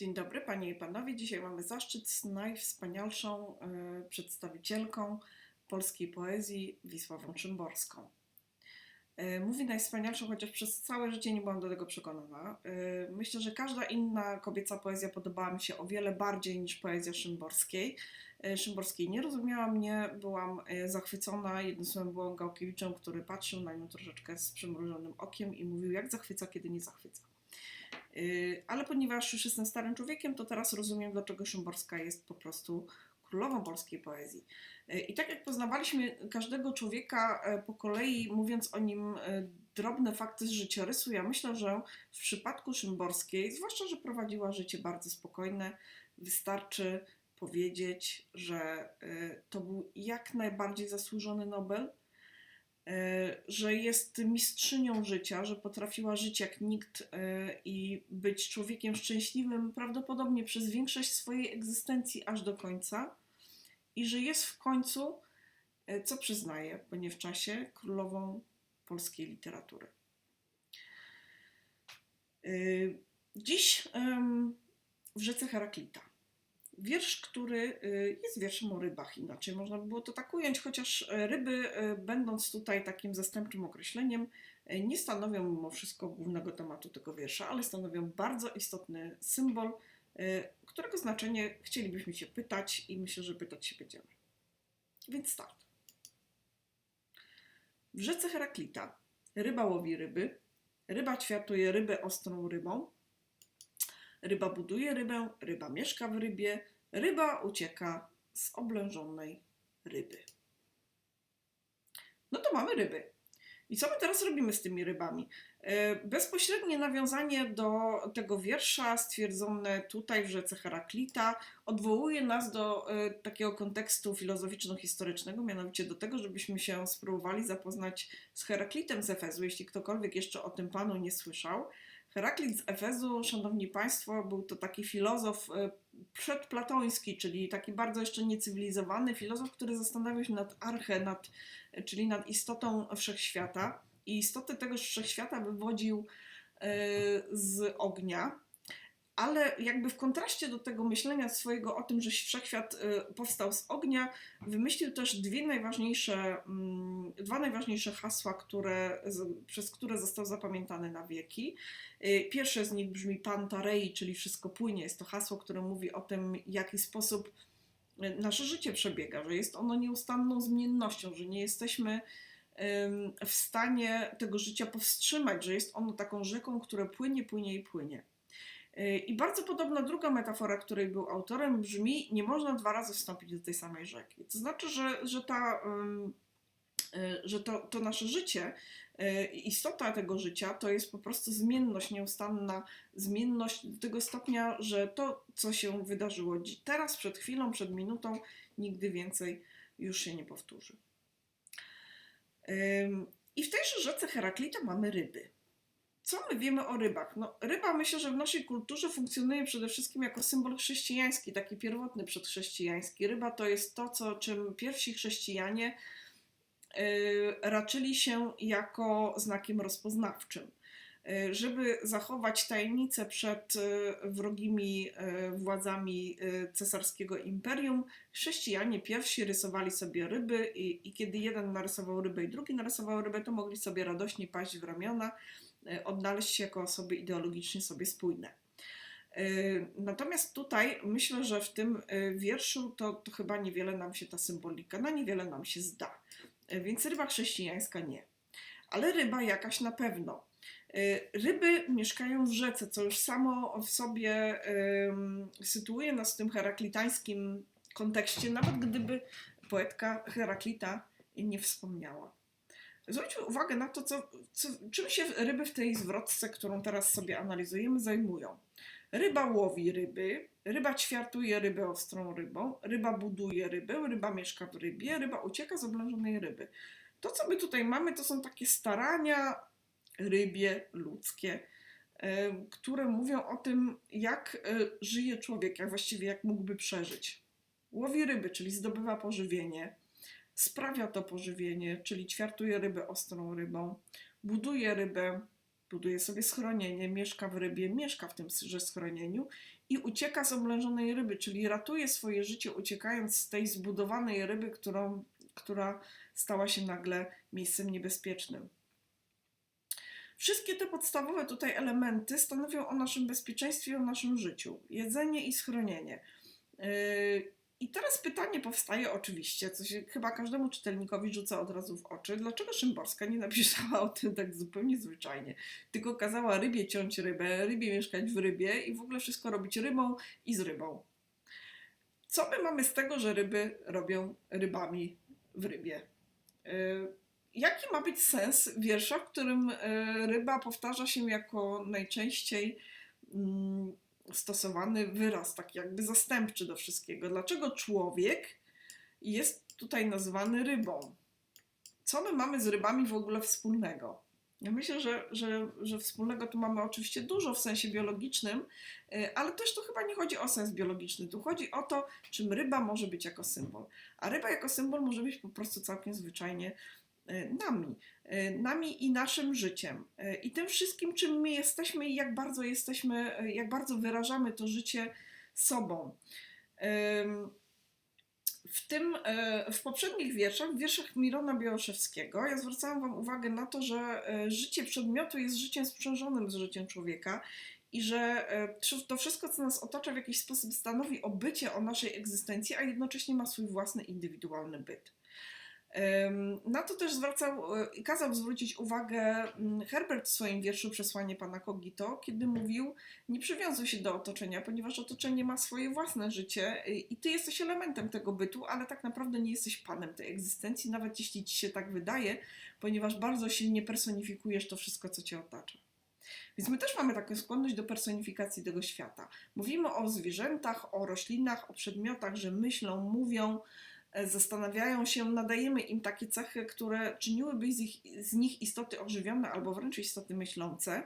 Dzień dobry Panie i Panowie. Dzisiaj mamy zaszczyt z najwspanialszą e, przedstawicielką polskiej poezji Wisławą Szymborską. E, Mówi najwspanialszą, chociaż przez całe życie nie byłam do tego przekonana. E, Myślę, że każda inna kobieca poezja podobała mi się o wiele bardziej niż poezja Szymborskiej. E, Szymborskiej nie rozumiała mnie, byłam e, zachwycona. Jednym słowem byłam Gałkiewiczem, który patrzył na nią troszeczkę z przymrużonym okiem i mówił, jak zachwyca, kiedy nie zachwyca. Yy, Ale ponieważ już jestem starym człowiekiem, to teraz rozumiem, dlaczego Szymborska jest po prostu królową polskiej poezji. Yy, I tak jak poznawaliśmy każdego człowieka e, po kolei, mówiąc o nim e, drobne fakty z życiorysu, ja myślę, że w przypadku Szymborskiej, zwłaszcza, że prowadziła życie bardzo spokojne, wystarczy powiedzieć, że e, to był jak najbardziej zasłużony Nobel, że jest mistrzynią życia, że potrafiła żyć jak nikt e, i być człowiekiem szczęśliwym prawdopodobnie przez większość swojej egzystencji aż do końca i że jest w końcu, e, co przyznaję, bo nie w czasie, królową polskiej literatury. E, Dziś w rzece Heraklita. Wiersz, który y, jest wierszem o rybach, inaczej można by było to tak ująć, chociaż e, ryby, e, będąc tutaj takim zastępczym określeniem, nie stanowią mimo wszystko głównego tematu tego wiersza, ale stanowią bardzo istotny symbol, którego znaczenie chcielibyśmy się pytać i myślę, że pytać się będziemy. Więc start. W rzece Heraklita ryba łowi ryby, ryba ćwiartuje rybę ostrą rybą, Ryba buduje rybę, ryba mieszka w rybie, ryba ucieka z oblężonej ryby. No to mamy ryby. I co my teraz robimy z tymi rybami? E, Bezpośrednie nawiązanie do tego wiersza stwierdzone tutaj w rzece Heraklita odwołuje nas do e, takiego kontekstu filozoficzno-historycznego, mianowicie do tego, żebyśmy się spróbowali zapoznać z Heraklitem z Efezu, jeśli ktokolwiek jeszcze o tym panu nie słyszał. Heraklit z Efezu, szanowni państwo, był to taki filozof e, przedplatoński, czyli taki bardzo jeszcze niecywilizowany filozof, który zastanawiał się nad arche, nad, czyli nad istotą wszechświata. I istotę tego wszechświata wywodził e, z ognia, ale jakby w kontraście do tego myślenia swojego o tym, że wszechświat e, powstał z ognia, wymyślił też dwie najważniejsze, mm, dwa najważniejsze hasła, które, przez które został zapamiętany na wieki. Y, Pierwsze z nich brzmi Pantarei, czyli wszystko płynie. Jest to hasło, które mówi o tym, w jaki sposób y, nasze życie przebiega, że jest ono nieustanną zmiennością, że nie jesteśmy w stanie tego życia powstrzymać, że jest ono taką rzeką, która płynie, płynie i płynie. Y, I bardzo podobna druga metafora, której był autorem, brzmi: Nie można dwa razy wstąpić do tej samej rzeki. To znaczy, że, że, ta, y, że to, to nasze życie, y, istota tego życia to jest po prostu zmienność, nieustanna zmienność do tego stopnia, że to, co się wydarzyło teraz, przed chwilą, przed minutą, nigdy więcej już się nie powtórzy. I w tejże rzece Heraklita mamy ryby. Co my wiemy o rybach? No, ryba myślę, że w naszej kulturze funkcjonuje przede wszystkim jako symbol chrześcijański, taki pierwotny przedchrześcijański. Ryba to jest to, co, czym pierwsi chrześcijanie y, raczyli się jako znakiem rozpoznawczym. Y, Żeby zachować tajemnicę przed y, wrogimi y, władzami cesarskiego imperium, chrześcijanie pierwsi rysowali sobie ryby i, i kiedy jeden narysował rybę i drugi narysował rybę, to mogli sobie radośnie paść w ramiona, odnaleźć się jako osoby ideologicznie sobie spójne. Y, Natomiast tutaj myślę, że w tym y, wierszu to, to chyba niewiele nam się ta symbolika, na niewiele nam się zda. Y, Więc ryba chrześcijańska nie. Ale ryba jakaś na pewno. Y, Ryby mieszkają w rzece, co już samo w sobie sytuuje nas w tym heraklitańskim kontekście, nawet gdyby poetka Heraklita nie wspomniała. Zwróćmy uwagę na to, co, co, czym się ryby w tej zwrotce, którą teraz sobie analizujemy, zajmują. Ryba łowi ryby, ryba ćwiartuje rybę ostrą rybą, ryba buduje rybę, ryba mieszka w rybie, ryba ucieka z oblężonej ryby. To, co my tutaj mamy, to są takie starania rybie, ludzkie, em, które mówią o tym, jak e, żyje człowiek, jak właściwie jak mógłby przeżyć. Łowi ryby, czyli zdobywa pożywienie, sprawia to pożywienie, czyli ćwiartuje rybę ostrą rybą, buduje rybę, buduje sobie schronienie, mieszka w rybie, mieszka w tymże schronieniu i ucieka z oblężonej ryby, czyli ratuje swoje życie uciekając z tej zbudowanej ryby, którą, która stała się nagle miejscem niebezpiecznym. Wszystkie te podstawowe tutaj elementy stanowią o naszym bezpieczeństwie, o naszym życiu. Jedzenie i schronienie. Yy, I teraz pytanie powstaje oczywiście, co się chyba każdemu czytelnikowi rzuca od razu w oczy. Dlaczego Szymborska nie napisała o tym tak zupełnie zwyczajnie? Tylko kazała rybie ciąć rybę, rybie mieszkać w rybie i w ogóle wszystko robić rybą i z rybą. Co my mamy z tego, że ryby robią rybami w rybie? Yy, Jaki ma być sens wiersza, w którym e, ryba powtarza się jako najczęściej mm, stosowany wyraz, taki jakby zastępczy do wszystkiego? Dlaczego człowiek jest tutaj nazwany rybą? Co my mamy z rybami w ogóle wspólnego? Ja myślę, że, że, że wspólnego tu mamy oczywiście dużo w sensie biologicznym, e, ale też tu chyba nie chodzi o sens biologiczny. Tu chodzi o to, czym ryba może być jako symbol. A ryba jako symbol może być po prostu całkiem zwyczajnie nami, e, nami i naszym życiem. E, I tym wszystkim, czym my jesteśmy i jak bardzo jesteśmy, jak bardzo wyrażamy to życie sobą. W tym, w poprzednich wierszach, w wierszach Mirona Białoszewskiego, ja zwracałam Wam uwagę na to, że życie przedmiotu jest życiem sprzężonym z życiem człowieka i że to wszystko, co nas otacza, w jakiś sposób stanowi o bycie, o naszej egzystencji, a jednocześnie ma swój własny, indywidualny byt. Na to też zwracał e, i kazał zwrócić uwagę mm, Herbert w swoim wierszu Przesłanie Pana Kogito, kiedy mówił: Nie przywiązuj się do otoczenia, ponieważ otoczenie ma swoje własne życie i ty jesteś elementem tego bytu, ale tak naprawdę nie jesteś panem tej egzystencji, nawet jeśli ci się tak wydaje, ponieważ bardzo silnie personifikujesz to wszystko, co cię otacza. Więc my też mamy taką skłonność do personifikacji tego świata. Mówimy o zwierzętach, o roślinach, o przedmiotach, że myślą, mówią, E, zastanawiają się, nadajemy im takie cechy, które czyniłyby z, ich, z nich istoty ożywione albo wręcz istoty myślące.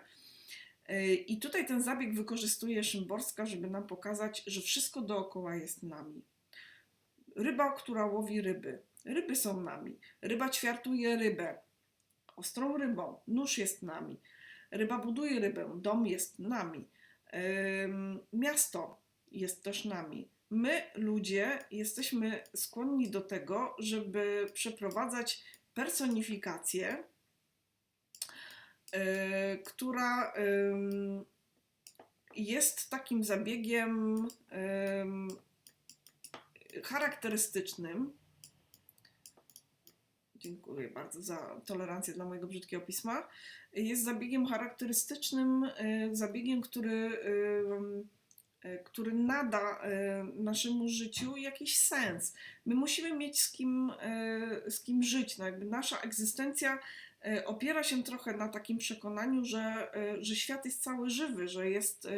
E, I tutaj ten zabieg wykorzystuje Szymborska, żeby nam pokazać, że wszystko dookoła jest nami. Ryba, która łowi ryby. Ryby są nami. Ryba ćwiartuje rybę. Ostrą rybą. Nóż jest nami. Ryba buduje rybę. Dom jest nami. Miasto jest też nami my, ludzie, jesteśmy skłonni do tego, żeby przeprowadzać personifikację, yy, która jest takim zabiegiem charakterystycznym. Dziękuję bardzo za tolerancję dla mojego brzydkiego pisma. Jest zabiegiem charakterystycznym, zabiegiem, który który nada e, naszemu życiu jakiś sens. My musimy mieć z kim, e, z kim żyć. No jakby nasza egzystencja opiera się trochę na takim przekonaniu, że, że świat jest cały żywy, że, jest,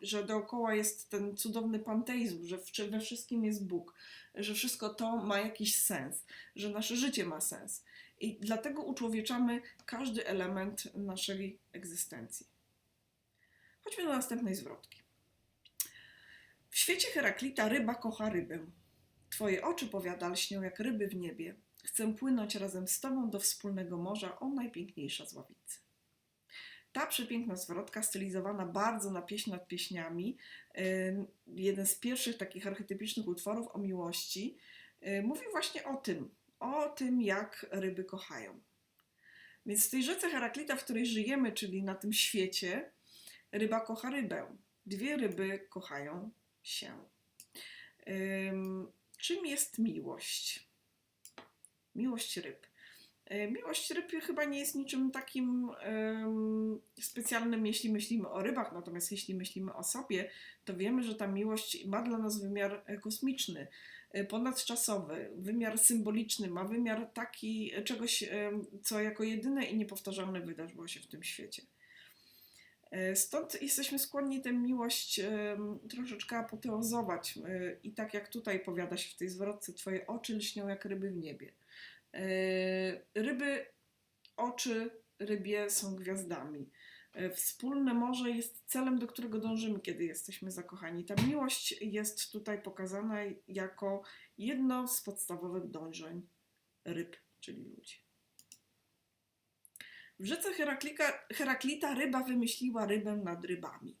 że dookoła jest ten cudowny panteizm, że we wszystkim jest Bóg, że wszystko to ma jakiś sens, że nasze życie ma sens. I dlatego uczłowieczamy każdy element naszej egzystencji. Chodźmy do następnej zwrotki. W świecie Heraklita ryba kocha rybę. Twoje oczy, powiada, lśnią jak ryby w niebie. Chcę płynąć razem z Tobą do wspólnego morza, o najpiękniejsza z ławicy. Ta przepiękna zwrotka, stylizowana bardzo na pieśń nad pieśniami, jeden z pierwszych takich archetypicznych utworów o miłości, mówi właśnie o tym, o tym, jak ryby kochają. Więc w tej rzece Heraklita, w której żyjemy, czyli na tym świecie, ryba kocha rybę. Dwie ryby kochają się. Czym jest miłość? Miłość ryb. E, miłość ryb chyba nie jest niczym takim specjalnym, jeśli myślimy o rybach, natomiast jeśli myślimy o sobie, to wiemy, że ta miłość ma dla nas wymiar e, kosmiczny, e, ponadczasowy, wymiar symboliczny, ma wymiar taki czegoś, co jako jedyne i niepowtarzalne wydarzyło się w tym świecie. E, stąd jesteśmy skłonni tę miłość troszeczkę apoteozować. E, I tak jak tutaj powiada się w tej zwrotce, twoje oczy lśnią jak ryby w niebie. E, ryby, oczy rybie są gwiazdami. Wspólne morze jest celem, do którego dążymy, kiedy jesteśmy zakochani. Ta miłość jest tutaj pokazana jako jedno z podstawowych dążeń ryb, czyli ludzi. W rzece Heraklika, Heraklita ryba wymyśliła rybę nad rybami.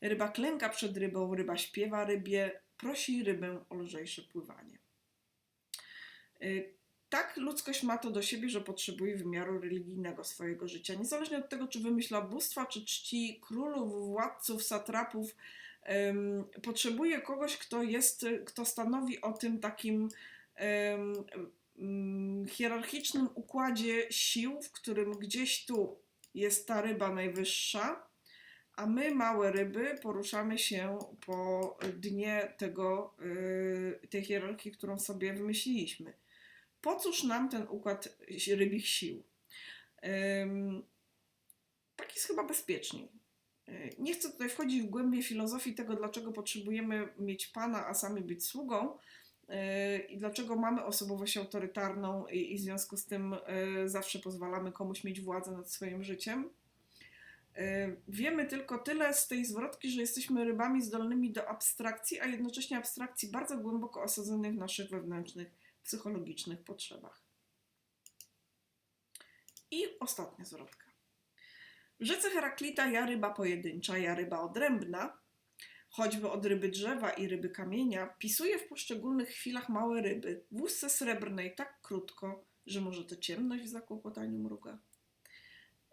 Ryba klęka przed rybą, ryba śpiewa rybie, prosi rybę o lżejsze pływanie. Y, Tak ludzkość ma to do siebie, że potrzebuje wymiaru religijnego swojego życia. Niezależnie od tego, czy wymyśla bóstwa, czy czci królów, władców, satrapów, em, potrzebuje kogoś, kto jest, kto stanowi o tym takim mm, hierarchicznym układzie sił, w którym gdzieś tu jest ta ryba najwyższa, a my, małe ryby, poruszamy się po dnie tego, y, tej hierarchii, którą sobie wymyśliliśmy. Po cóż nam ten układ rybich sił? Ym, Tak jest chyba bezpieczniej. Y, Nie chcę tutaj wchodzić w głębie filozofii tego, dlaczego potrzebujemy mieć Pana, a sami być sługą i dlaczego mamy osobowość autorytarną i, i w związku z tym y, zawsze pozwalamy komuś mieć władzę nad swoim życiem. Y, Wiemy tylko tyle z tej zwrotki, że jesteśmy rybami zdolnymi do abstrakcji, a jednocześnie abstrakcji bardzo głęboko osadzonych w naszych wewnętrznych, psychologicznych potrzebach. I ostatnia zwrotka. W rzece Heraklita ja ryba pojedyncza, ja ryba odrębna, choćby od ryby drzewa i ryby kamienia, pisuje w poszczególnych chwilach małe ryby, w łusce srebrnej tak krótko, że może to ciemność w zakłopotaniu mruga.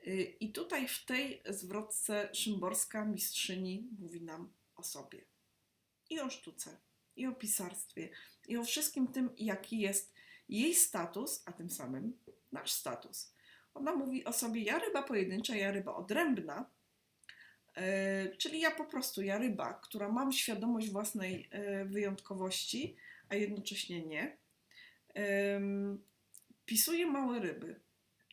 Y, I tutaj w tej zwrotce szymborska mistrzyni mówi nam o sobie. I o sztuce, i o pisarstwie, i o wszystkim tym, jaki jest jej status, a tym samym nasz status. Ona mówi o sobie ja ryba pojedyncza, ja ryba odrębna, czyli ja po prostu, ja ryba, która mam świadomość własnej y, wyjątkowości, a jednocześnie nie. Pisuję małe ryby,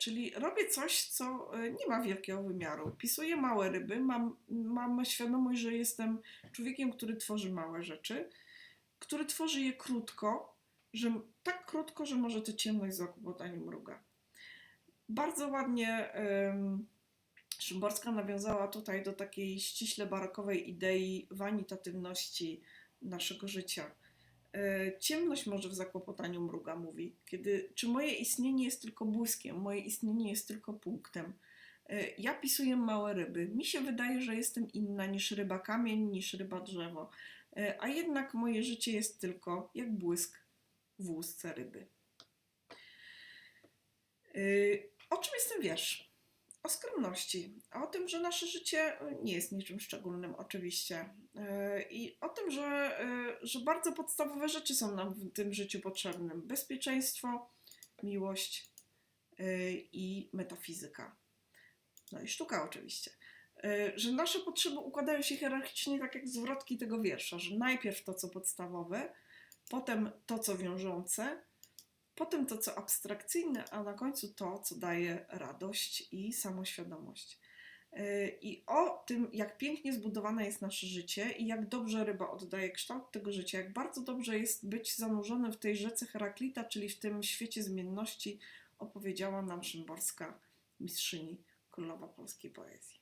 Czyli robię coś, co e, nie ma wielkiego wymiaru. Pisuję małe ryby, mam, mam świadomość, że jestem człowiekiem, który tworzy małe rzeczy, który tworzy je krótko, że tak krótko, że może to ciemność za kłopotaniem mruga. Bardzo ładnie Szymborska nawiązała tutaj do takiej ściśle barokowej idei wanitatywności naszego życia. E, Ciemność może w zakłopotaniu mruga, mówi. Kiedy, czy moje istnienie jest tylko błyskiem, moje istnienie jest tylko punktem. E, Ja pisuję małe ryby. Mi się wydaje, że jestem inna niż ryba kamień, niż ryba drzewo. E, A jednak moje życie jest tylko jak błysk w łusce ryby. O czym jest ten wiersz? Skromności, o tym, że nasze życie nie jest niczym szczególnym, oczywiście. E, I o tym, że, e, że bardzo podstawowe rzeczy są nam w tym życiu potrzebne: bezpieczeństwo, miłość e, i metafizyka. No i sztuka, oczywiście. E, Że nasze potrzeby układają się hierarchicznie, tak jak zwrotki tego wiersza, że najpierw to, co podstawowe, potem to, co wiążące, potem to, co abstrakcyjne, a na końcu to, co daje radość i samoświadomość. Yy, I o tym, jak pięknie zbudowane jest nasze życie i jak dobrze ryba oddaje kształt tego życia, jak bardzo dobrze jest być zanurzonym w tej rzece Heraklita, czyli w tym świecie zmienności, opowiedziała nam szymborska mistrzyni królowa polskiej poezji.